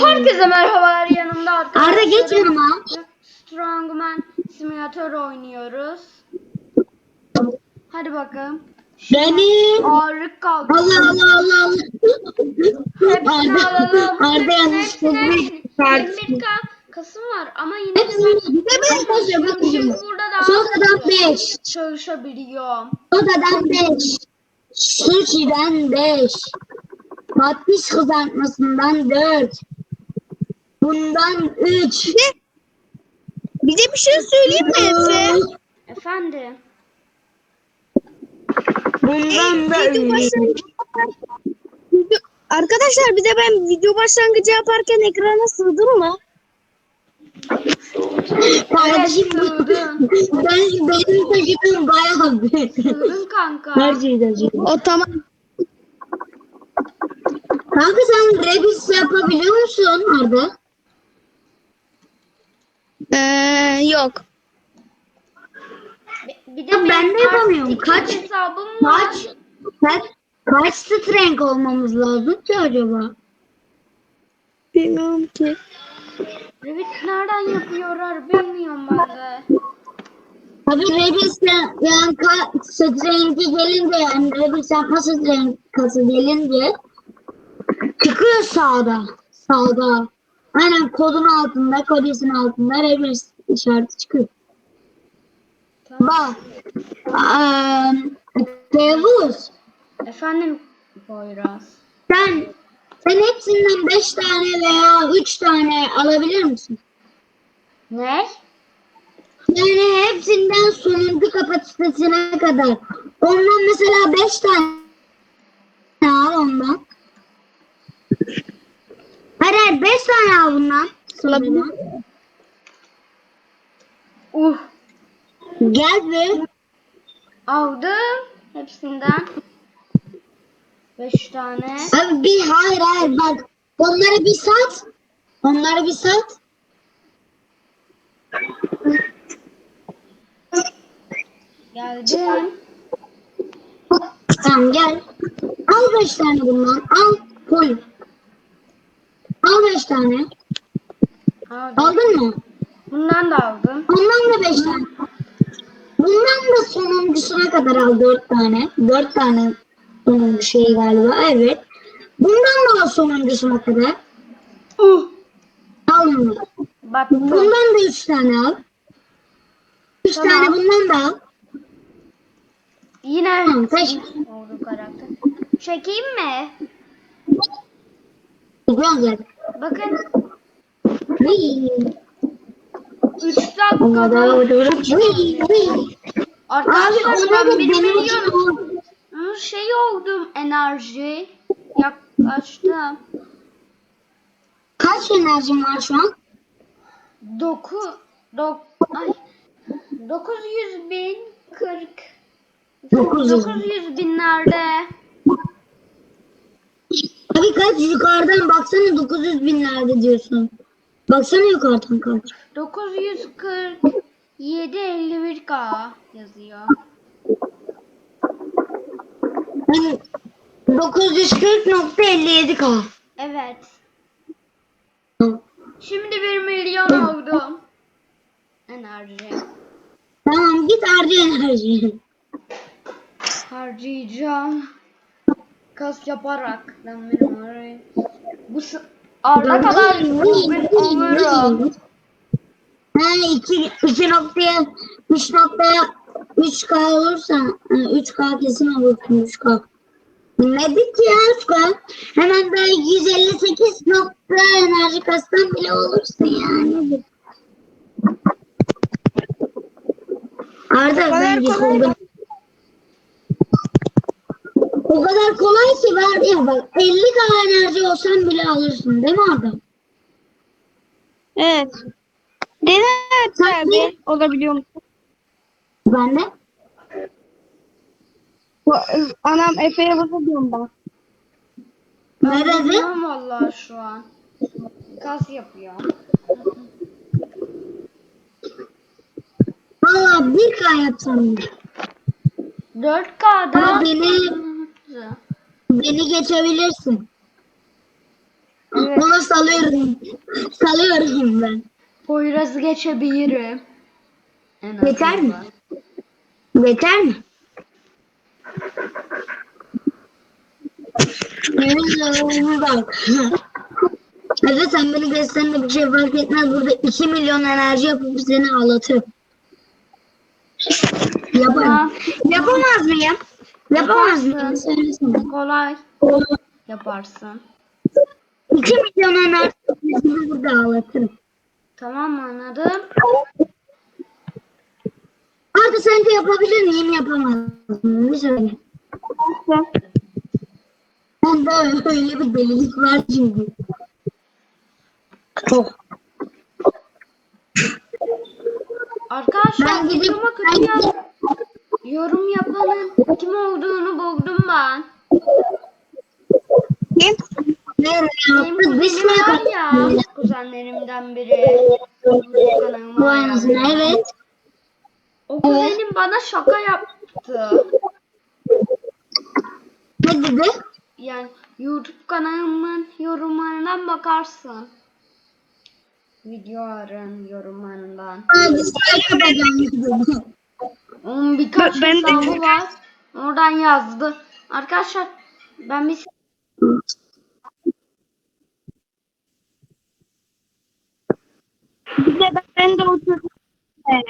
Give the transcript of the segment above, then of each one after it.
Herkese merhabalar yanımda arkadaşlarım. Arda geç yanıma. Strongman Simulator oynuyoruz. Hadi bakalım. Benim. Ağırlık kaldı. Allah Allah Allah Allah. Hepsini alalım. Arda, Arda Hepsini, şarkı. 21 ka kasım var ama yine de Hepsini bir de ben Çünkü şimdi. burada daha Sodadan 5. çalışabiliyorum. Sodadan 5. Sushi'den 5. Patlis kızartmasından 4. Bundan 3. Bize bir şey söyleyeyim mi Efe? Efendim. Bundan da Video 3. başlangıcı Video- Arkadaşlar bir de ben video başlangıcı yaparken ekrana sığdım mı? Kardeşim sığdın. ben benim taşıdığım bayağı. Sığdın kanka. Her şeyi taşıdım. O tamam. Kanka sen rebis yapabiliyor musun Arda? Ee, yok. Bir de Ya ben benim de yapamıyorum. Kaç- hesabım var. Kaç? Kaç? Kaç olmamız lazım ki acaba? Bilmiyorum ki. Revit nereden yapıyorlar bilmiyorum ben de. Tabii rebis de yani ka- strength'i gelince yani rebis yapma strength kası gelince çıkıyor sağda. Sağda. Aynen kodun altında, kodisin altında rebis işareti çıkıyor. Tamam. Bak. Um, Tevuz. Efendim Poyraz. Sen sen hepsinden 5 tane veya 3 tane alabilir misin? Ne? Yani hepsinden sonuncu kapasitesine kadar. Ondan mesela 5 tane al ondan. Hayır hayır 5 tane al bundan. Sonundan. Uh. Gel bir. Aldım hepsinden. Beş tane. Abi bir hayır hayır bak. Onları bir sat. Onları bir sat. Geldim. Tamam gel. Al 5 tane bundan. Al. Koy. 5 tane. Aldım. Aldın mı? Bundan da aldım. Ondan da 5 tane. Bundan da sonuncusuna kadar al 4 tane. 4 tane sonuncu şey galiba. Evet. Bundan da al sonuncusuna kadar. Uh. Al bunu. Battım. Bundan da 3 tane al. 3 Tamam. tane bundan da al. Yine Tamam oldu karakter. Çekeyim mi? Güzel. Bakın Hıy. 3 dakika. Ona da vururum. Hıy, hıy. Abi Arkadaşlar ona ben bir milyon şey oldum enerji. Yaklaştım. Kaç enerjin var şu an? Doku, dok, ay, 900 bin 40 900 bin. 900 binlerde Abi kaç yukarıdan baksana 900 binlerde diyorsun. Baksana yukarıdan kaç. 947 51k yazıyor. Yani 940.57k. Evet. Şimdi 1 milyon oldum. Enerji. Tamam git harca enerji. Harcayacağım. Kas yaparak. Ben Bu Arda kadar bir olurum. Ha 2 2 noktaya 3 noktaya 3K olursa ha, 3K kesin olursun 3K. Bilmedik ya 3K. Hemen böyle 158 nokta enerji kastan bile olursun yani. Arda kolay. kolay. O kadar kolay ki var ya bak 50K enerji olsan bile alırsın değil mi Arda? Evet. Dene abi. Olabiliyor mu? Ben de. Bu- Anam Efe'ye basıyorum ben. Ne dedi? Bilmiyorum vallahi şu an. Kas yapıyor. Valla 1K yapsam. 4K'da Ama beni beni geçebilirsin. Evet. Onu salıyorum. Salıyorum ben. Poyraz'ı geçebilirim. En Yeter mi? Yeter mi? Hadi sen beni geçsen de bir şey fark etmez. Burada 2 milyon enerji yapıp seni ağlatırım. Yaparım. Tamam. Yapamaz mıyım? Yaparsın. Kolay yaparsın. 2 milyon seni burada ağlatırım. Tamam mı anladım? Arda sence yapabilir miyim yapamaz mıyım? Bir söyle. Bende öyle bir delilik var çünkü. Çok. Arkadaşlar Ben gidip ben gidip yorum yapanın kim olduğunu buldum ben. Kim? ne Benim kuzenim var ya. Kuzenlerimden biri. Bu yazdı. evet. O kuzenim bana şaka yaptı. Ne dedi? Yani YouTube kanalımın yorumlarından bakarsın. Videoların yorumlarından. Aa, dislike atacağım birkaç Ben de- hesabı var. Oradan yazdı. Arkadaşlar ben bir Bir de ben de oturdum. Evet.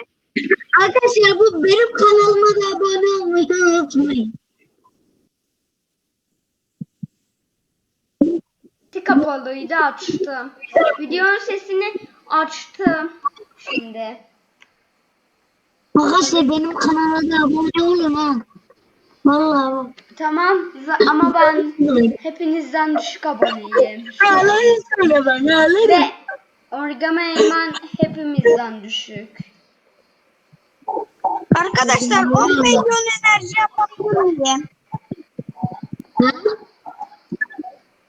Arkadaşlar bu benim kanalıma da abone olmayı unutmayın. kapalıydı açtım. Videonun sesini açtım. Şimdi. Arkadaşlar benim kanala da abone olun ha. Vallahi. Tamam za- ama ben hepinizden düşük aboneyim. Ağlayın söyle ben ağlarım. Ve Origami Eymen hepimizden düşük. Arkadaşlar 10 milyon enerji yapabilir miyim?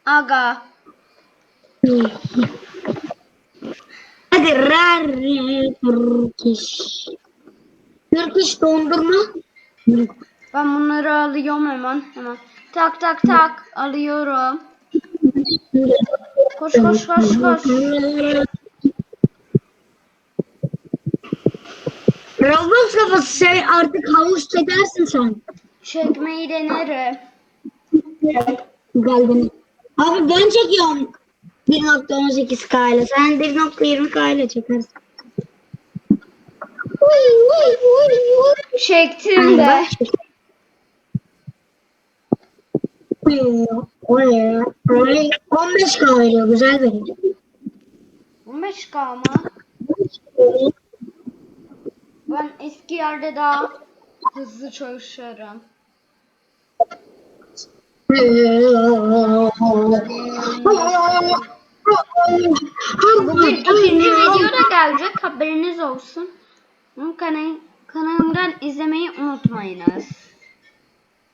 Aga. Hadi rar Turkish. Dondurma. Ben bunları alıyorum hemen hemen. Tak tak tak alıyorum. Koş koş koş koş. Roblox kafası şey artık havuç çekersin sen. Çekmeyi denerim. Galbini. Abi ben çekiyorum 1.18 K ile. Sen 1.20 K ile çekersin. Çektim de. 15 K veriyor. Güzel veriyor. 15k mı? Ben eski yerde daha hızlı çalışırım. Bugün ikinci video da gelecek haberiniz olsun. Kanal, kanalımdan izlemeyi unutmayınız.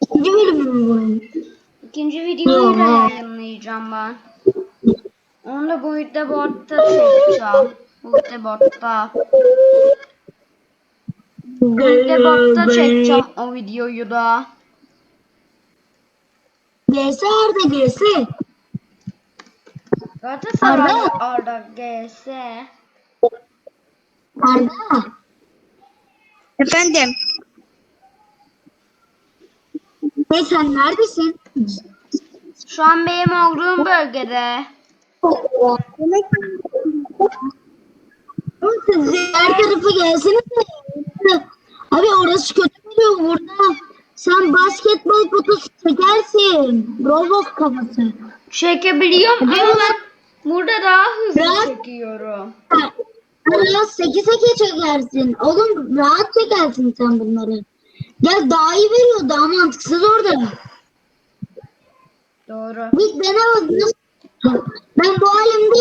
İkinci bölümü mü bu? İkinci videoyu da yayınlayacağım ben. Onu da boyutta botta çekeceğim. Boyutta botta. Boyutta botta çekeceğim o videoyu da. GS Arda GS. Galatasaray Arda. Arda GS. Arda. Efendim. Hey sen neredesin? Şu an benim olduğum bölgede. Demek Oğlum siz diğer tarafa gelseniz de. Abi orası kötü duruyor burada. Sen basketbol kutusu çekersin. Roblox kafası. Çekebiliyorum ama ben burada daha hızlı Rahat. çekiyorum. Biraz seke seke çekersin. Oğlum rahat çekersin sen bunları. Gel daha iyi veriyor. Daha mantıksız orada. Doğru. Bir dene bak. Ben bu halimde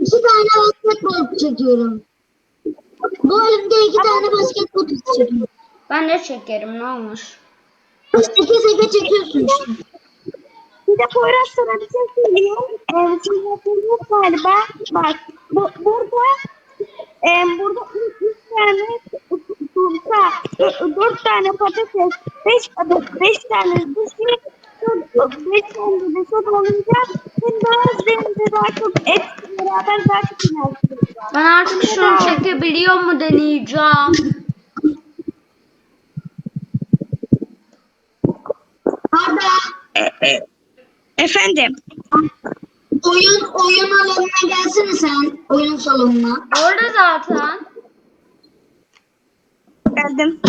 iki tane basketbol çekiyorum. Bu halimde iki tane basketbol çekiyorum. Ben de çekerim ne olmuş. Seke seke çekiyorsun işte. Bir de Poyraz sana bir şey söyleyeyim. Ee, şimdi galiba. Bak bu, burada e, burada üç, üç tane turta, dört, dört tane patates, beş adet, beş tane sushi, dört- beş tane de soda olunca sen daha zengin daha çok et beraber daha çok enerji. Ben artık şunu çekebiliyor mu deneyeceğim. Arda Efendim. Oyun oyun alanına gelsene sen. Oyun salonuna. Orada zaten. Geldim.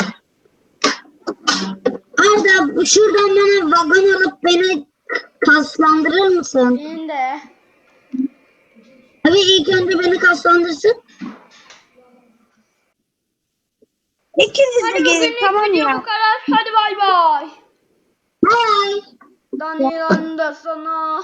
Arda şuradan bana vagon alıp beni kaslandırır mısın? Benim de. Tabii ilk önce beni kaslandırsın. İkiniz de Hadi gelin bugünlük tamam video ya. bu kadar. Hadi bay bay. Bye. Daniel'ın da sana.